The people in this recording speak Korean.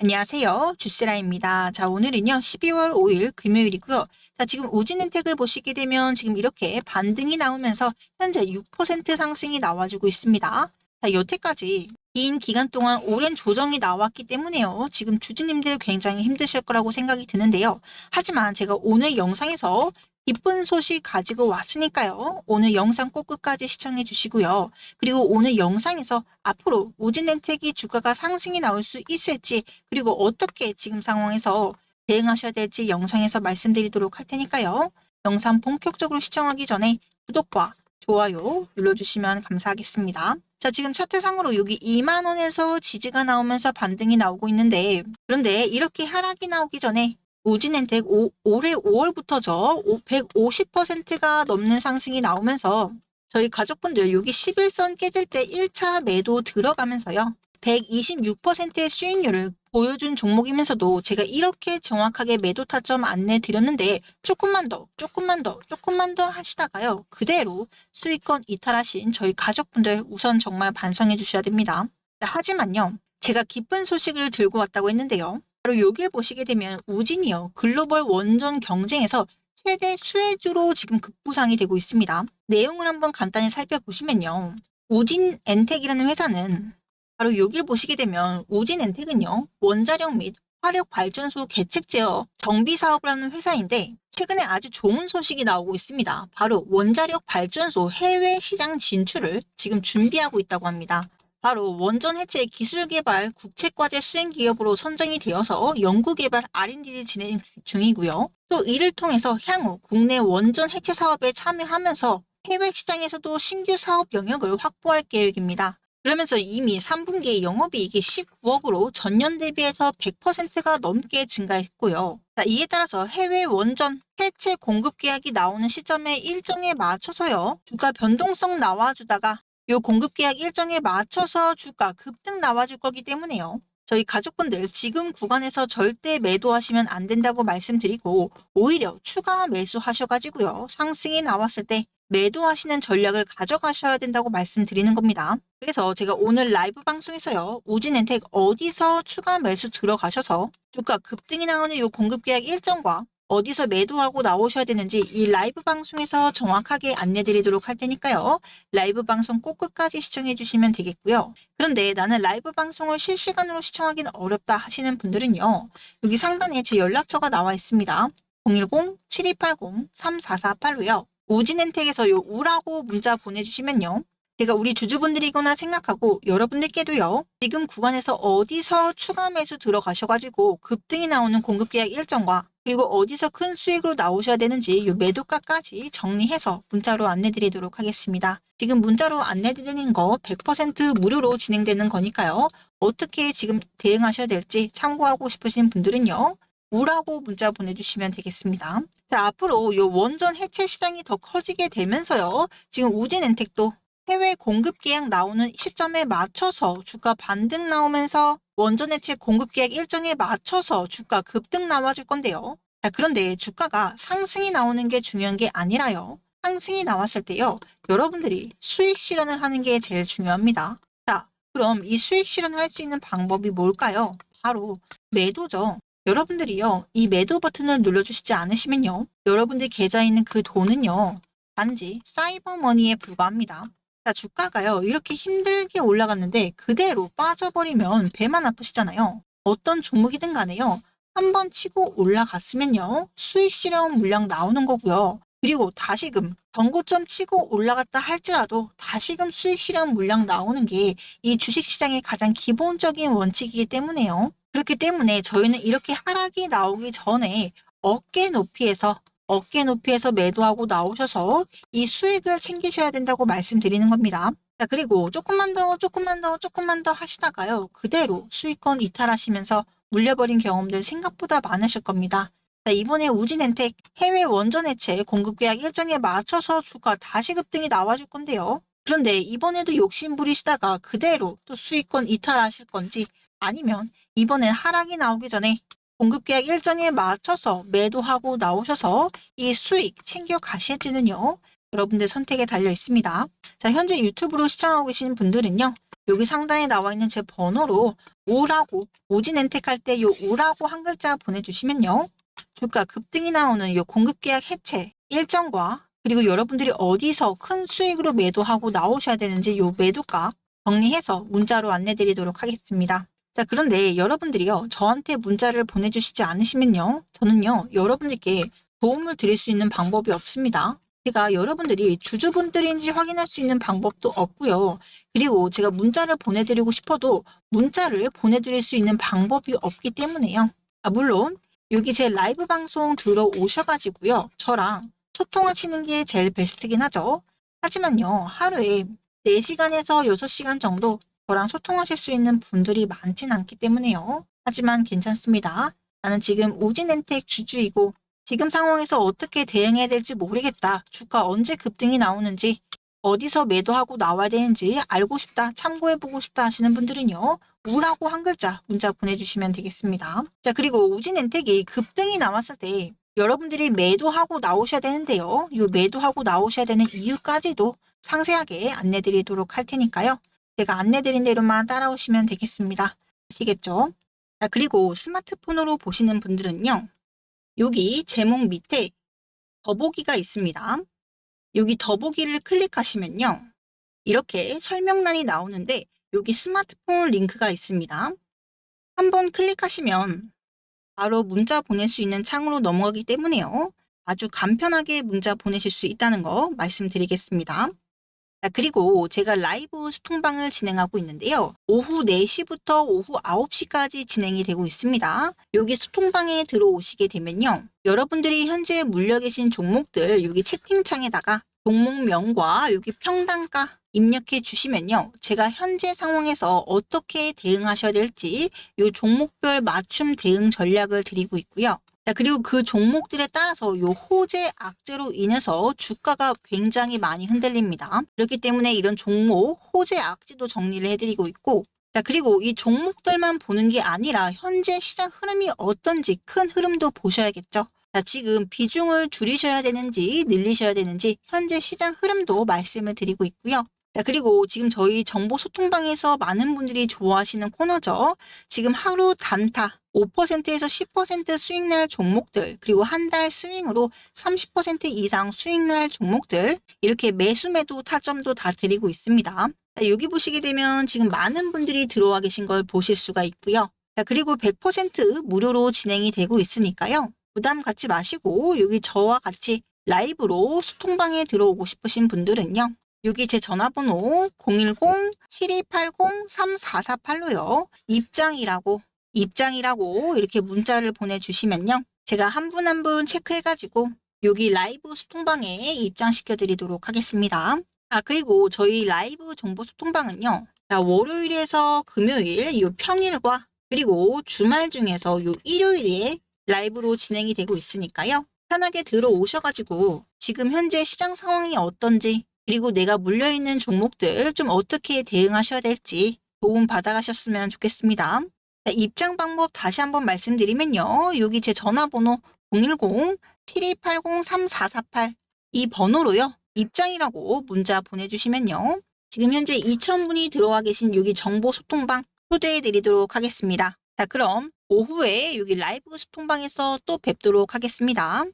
안녕하세요. 주스라입니다. 자, 오늘은요, 12월 5일 금요일이고요. 자, 지금 우진은택을 보시게 되면 지금 이렇게 반등이 나오면서 현재 6% 상승이 나와주고 있습니다. 자, 여태까지 긴 기간 동안 오랜 조정이 나왔기 때문에요. 지금 주주님들 굉장히 힘드실 거라고 생각이 드는데요. 하지만 제가 오늘 영상에서 기쁜 소식 가지고 왔으니까요. 오늘 영상 꼭 끝까지 시청해 주시고요. 그리고 오늘 영상에서 앞으로 우진엔텍이 주가가 상승이 나올 수 있을지 그리고 어떻게 지금 상황에서 대응하셔야 될지 영상에서 말씀드리도록 할 테니까요. 영상 본격적으로 시청하기 전에 구독과 좋아요 눌러주시면 감사하겠습니다. 자, 지금 차트상으로 여기 2만원에서 지지가 나오면서 반등이 나오고 있는데, 그런데 이렇게 하락이 나오기 전에 우진엔텍 오- 올해 5월부터죠. 150%가 넘는 상승이 나오면서 저희 가족분들 여기 11선 깨질 때 1차 매도 들어가면서요. 126%의 수익률을 보여준 종목이면서도 제가 이렇게 정확하게 매도 타점 안내 드렸는데 조금만 더, 조금만 더, 조금만 더 하시다가요. 그대로 수익권 이탈하신 저희 가족분들 우선 정말 반성해 주셔야 됩니다. 하지만요. 제가 기쁜 소식을 들고 왔다고 했는데요. 바로 여기를 보시게 되면 우진이요. 글로벌 원전 경쟁에서 최대 수혜주로 지금 급부상이 되고 있습니다. 내용을 한번 간단히 살펴보시면요. 우진 엔텍이라는 회사는 바로 여기를 보시게 되면 우진 엔텍은요. 원자력 및 화력 발전소 개측 제어 정비 사업을 하는 회사인데 최근에 아주 좋은 소식이 나오고 있습니다. 바로 원자력 발전소 해외 시장 진출을 지금 준비하고 있다고 합니다. 바로 원전 해체 기술 개발 국책과제 수행 기업으로 선정이 되어서 연구 개발 R&D를 진행 중이고요. 또 이를 통해서 향후 국내 원전 해체 사업에 참여하면서 해외 시장에서도 신규 사업 영역을 확보할 계획입니다. 그러면서 이미 3분기의 영업이익이 19억으로 전년 대비해서 100%가 넘게 증가했고요. 자, 이에 따라서 해외 원전 해체 공급 계약이 나오는 시점에 일정에 맞춰서요. 주가 변동성 나와주다가 요 공급 계약 일정에 맞춰서 주가 급등 나와줄 거기 때문에요. 저희 가족분들 지금 구간에서 절대 매도하시면 안 된다고 말씀드리고 오히려 추가 매수하셔가지고요. 상승이 나왔을 때 매도하시는 전략을 가져가셔야 된다고 말씀드리는 겁니다. 그래서 제가 오늘 라이브 방송에서요. 우진엔텍 어디서 추가 매수 들어가셔서 주가 급등이 나오는 요 공급 계약 일정과 어디서 매도하고 나오셔야 되는지 이 라이브 방송에서 정확하게 안내 드리도록 할 테니까요. 라이브 방송 꼭 끝까지 시청해 주시면 되겠고요. 그런데 나는 라이브 방송을 실시간으로 시청하기는 어렵다 하시는 분들은요. 여기 상단에 제 연락처가 나와 있습니다. 010-7280-3448로요. 우진엔텍에서 요 우라고 문자 보내주시면요. 제가 우리 주주분들이거나 생각하고 여러분들께도요. 지금 구간에서 어디서 추가 매수 들어가셔가지고 급등이 나오는 공급 계약 일정과 그리고 어디서 큰 수익으로 나오셔야 되는지 요 매도가까지 정리해서 문자로 안내드리도록 하겠습니다. 지금 문자로 안내드리는 거 100% 무료로 진행되는 거니까요. 어떻게 지금 대응하셔야 될지 참고하고 싶으신 분들은요. 우라고 문자 보내주시면 되겠습니다. 자, 앞으로 요 원전 해체 시장이 더 커지게 되면서요. 지금 우진 엔텍도 해외 공급 계약 나오는 시점에 맞춰서 주가 반등 나오면서 원전 해체 공급 계약 일정에 맞춰서 주가 급등 나와줄 건데요. 자, 그런데 주가가 상승이 나오는 게 중요한 게 아니라요. 상승이 나왔을 때요. 여러분들이 수익 실현을 하는 게 제일 중요합니다. 자, 그럼 이 수익 실현을 할 수 있는 방법이 뭘까요? 바로 매도죠. 여러분들이요. 이 매도 버튼을 눌러주시지 않으시면요. 여러분들 계좌에 있는 그 돈은요. 단지 사이버머니에 불과합니다. 자, 주가가요. 이렇게 힘들게 올라갔는데 그대로 빠져버리면 배만 아프시잖아요. 어떤 종목이든 간에요. 한번 치고 올라갔으면요. 수익 실현 물량 나오는 거고요. 그리고 다시금 전고점 치고 올라갔다 할지라도 다시금 수익 실현 물량 나오는 게 이 주식시장의 가장 기본적인 원칙이기 때문에요. 그렇기 때문에 저희는 이렇게 하락이 나오기 전에 어깨 높이에서 어깨 높이에서 매도하고 나오셔서 이 수익을 챙기셔야 된다고 말씀드리는 겁니다. 자, 그리고 조금만 더, 조금만 더, 조금만 더 하시다가요. 그대로 수익권 이탈하시면서 물려버린 경험들 생각보다 많으실 겁니다. 자, 이번에 우진엔텍 해외 원전 해체 공급 계약 일정에 맞춰서 주가 다시 급등이 나와줄 건데요. 그런데 이번에도 욕심 부리시다가 그대로 또 수익권 이탈하실 건지 아니면 이번엔 하락이 나오기 전에 공급 계약 일정에 맞춰서 매도하고 나오셔서 이 수익 챙겨 가실지는요. 여러분들 선택에 달려 있습니다. 자, 현재 유튜브로 시청하고 계시는 분들은요. 여기 상단에 나와 있는 제 번호로 우라고 오진엔텍 할때요 우라고 한 글자 보내주시면요. 주가 급등이 나오는 요 공급계약 해체 일정과 그리고 여러분들이 어디서 큰 수익으로 매도하고 나오셔야 되는지 요 매도가 정리해서 문자로 안내드리도록 하겠습니다. 자, 그런데 여러분들이요, 저한테 문자를 보내주시지 않으시면요, 저는요, 여러분들께 도움을 드릴 수 있는 방법이 없습니다. 제가 여러분들이 주주분들인지 확인할 수 있는 방법도 없고요. 그리고 제가 문자를 보내드리고 싶어도 문자를 보내드릴 수 있는 방법이 없기 때문에요. 아, 물론 여기 제 라이브 방송 들어오셔가지고요. 저랑 소통하시는 게 제일 베스트긴 하죠. 하지만요, 하루에 4시간에서 6시간 정도 저랑 소통하실 수 있는 분들이 많진 않기 때문에요. 하지만 괜찮습니다. 나는 지금 우진엔텍 주주이고 지금 상황에서 어떻게 대응해야 될지 모르겠다. 주가 언제 급등이 나오는지 어디서 매도하고 나와야 되는지 알고 싶다, 참고해보고 싶다 하시는 분들은요. 우라고 한 글자 문자 보내주시면 되겠습니다. 자, 그리고 우진엔텍이 급등이 나왔을 때 여러분들이 매도하고 나오셔야 되는데요. 이 매도하고 나오셔야 되는 이유까지도 상세하게 안내드리도록 할 테니까요. 제가 안내드린 대로만 따라오시면 되겠습니다. 아시겠죠? 자, 그리고 스마트폰으로 보시는 분들은요. 여기 제목 밑에 더보기가 있습니다. 여기 더보기를 클릭하시면요. 이렇게 설명란이 나오는데 여기 스마트폰 링크가 있습니다. 한번 클릭하시면 바로 문자 보낼 수 있는 창으로 넘어가기 때문에요. 아주 간편하게 문자 보내실 수 있다는 거 말씀드리겠습니다. 자, 그리고 제가 라이브 소통방을 진행하고 있는데요. 오후 4시부터 오후 9시까지 진행이 되고 있습니다. 여기 소통방에 들어오시게 되면요. 여러분들이 현재 물려 계신 종목들 여기 채팅창에다가 종목명과 여기 평단가 입력해 주시면요. 제가 현재 상황에서 어떻게 대응하셔야 될지 이 종목별 맞춤 대응 전략을 드리고 있고요. 자, 그리고 그 종목들에 따라서 요 호재 악재로 인해서 주가가 굉장히 많이 흔들립니다. 그렇기 때문에 이런 종목 호재 악재도 정리를 해드리고 있고 자, 그리고 이 종목들만 보는 게 아니라 현재 시장 흐름이 어떤지 큰 흐름도 보셔야겠죠. 자, 지금 비중을 줄이셔야 되는지 늘리셔야 되는지 현재 시장 흐름도 말씀을 드리고 있고요. 자, 그리고 지금 저희 정보 소통방에서 많은 분들이 좋아하시는 코너죠. 지금 하루 단타 5%에서 10% 수익 날 종목들, 그리고 한 달 스윙으로 30% 이상 수익 날 종목들, 이렇게 매수 매도 타점도 다 드리고 있습니다. 자, 여기 보시게 되면 지금 많은 분들이 들어와 계신 걸 보실 수가 있고요. 자, 그리고 100% 무료로 진행이 되고 있으니까요. 부담 갖지 마시고 여기 저와 같이 라이브로 소통방에 들어오고 싶으신 분들은요. 여기 제 전화번호 010-7280-3448로요. 입장이라고 입장이라고 이렇게 문자를 보내주시면요. 제가 한 분 한 분 체크해가지고 여기 라이브 소통방에 입장시켜 드리도록 하겠습니다. 아 그리고 저희 라이브 정보 소통방은요. 자, 월요일에서 금요일 요 평일과 그리고 주말 중에서 요 일요일에 라이브로 진행이 되고 있으니까요. 편하게 들어오셔가지고 지금 현재 시장 상황이 어떤지 그리고 내가 물려있는 종목들 좀 어떻게 대응하셔야 될지 도움 받아가셨으면 좋겠습니다. 자, 입장 방법 다시 한번 말씀드리면요. 여기 제 전화번호 010-7280-3448 이 번호로요. 입장이라고 문자 보내주시면요. 지금 현재 2,000분이 들어와 계신 여기 정보 소통방 초대해 드리도록 하겠습니다. 자, 그럼 오후에 여기 라이브 소통방에서 또 뵙도록 하겠습니다.